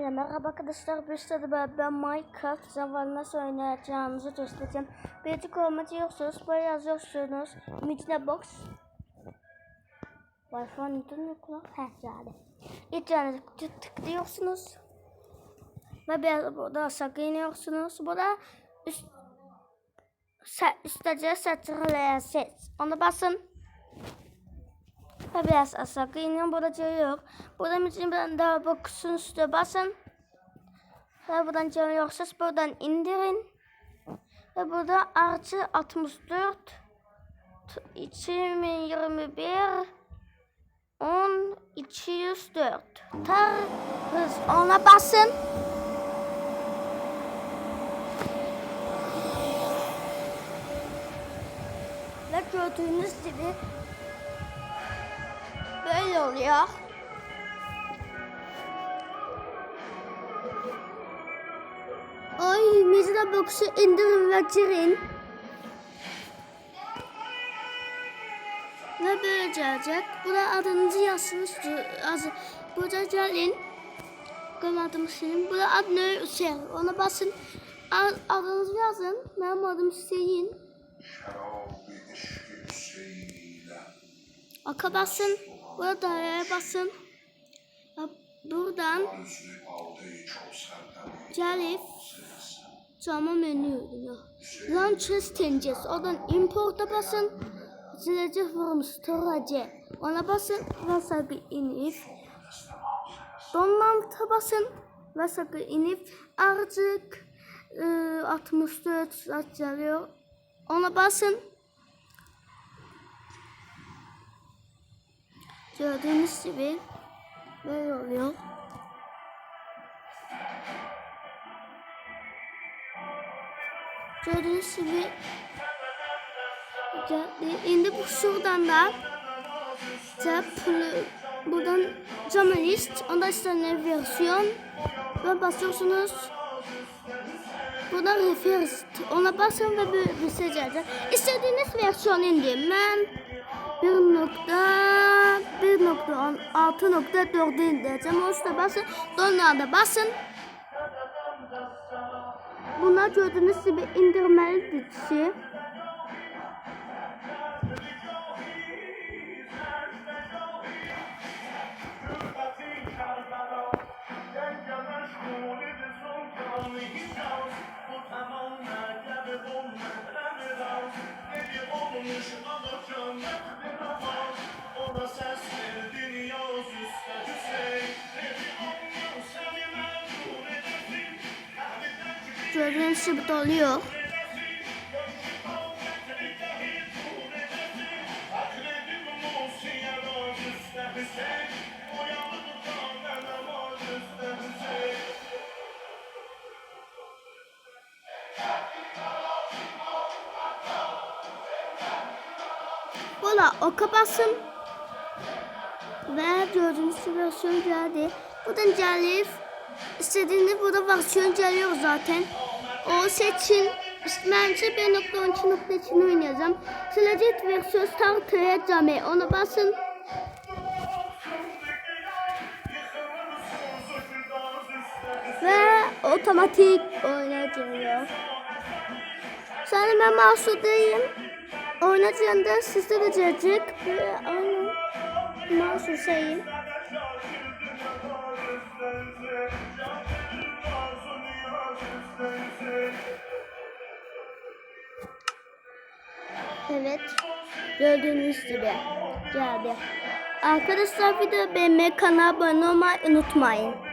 Hepinize merhaba arkadaşlar. Bir sırada ben, Minecraft zamanı nasıl oynayacağınızı göstereceğim. Birazcık olmak diyorsunuz. Böyle yazıyorsunuz. Midine box. Wi-Fi neden yok lan? Heh geldi. İnternete tık- tıklıyorsunuz. Ve biraz burada aşağı iniyorsunuz. Burada üst, se, üstece satırlayan. Ona basın. Ve biraz aşağı iniyorum. Burada yok. Buradan için ben daha box'un üstüne basın. Ve buradan canı yoksa buradan indirin. Ve burada artı 64 t- 2021 10 204 Tarız ona basın. Ve gördüğünüz gibi oluyor. Ay Mezra Box'u indirin ve girin. Ve böyle gelecek. Burada adınızı yazsınız. Az, burada gelin. Benim adım Hüseyin. Burada ad ne Hüseyin. Ona basın. Ad, adınızı yazın. Benim adım Hüseyin'e Aka basın. Burada daireye basın. Buradan gelip Cama menü ürünü. Launcher tences. Oradan import'a basın. Silece from storage. Ona basın. Wasabi inip. Donlantıya basın. Wasabi inip. Artık e, 64 saat geliyor. Ona basın. Gördüğünüz gibi böyle oluyor. Gördüğünüz gibi. Şimdi bu şuradan da tab buradan cama list ondan sonra versiyon ve basıyorsunuz. Buradan referans ona basın ve böyle bir şey gelecek. İstediğiniz versiyon indim. Ben 1.1.6.4'ü indireceğim. O üstüne basın. Donlarda basın. Bunlar gördüğünüz gibi indirmeli dizisi. Gördüğünüz gibi doluyor. Valla oka basın. Ve gibi versiyon geldi. Buradan gelip istediğiniz burada versiyon geliyor zaten. O seçin. Bence 1.12.2 oynayacağım. Select versiyon start'a cami. Ona basın. Ve otomatik oynayacağım. Sonra ben mahsudayım. Oynayacağında sizde de gelecek. Ve aynı mahsur Evet. Gördüğünüz gibi geldi. Arkadaşlar video beğenmeyi, kanala abone olmayı unutmayın.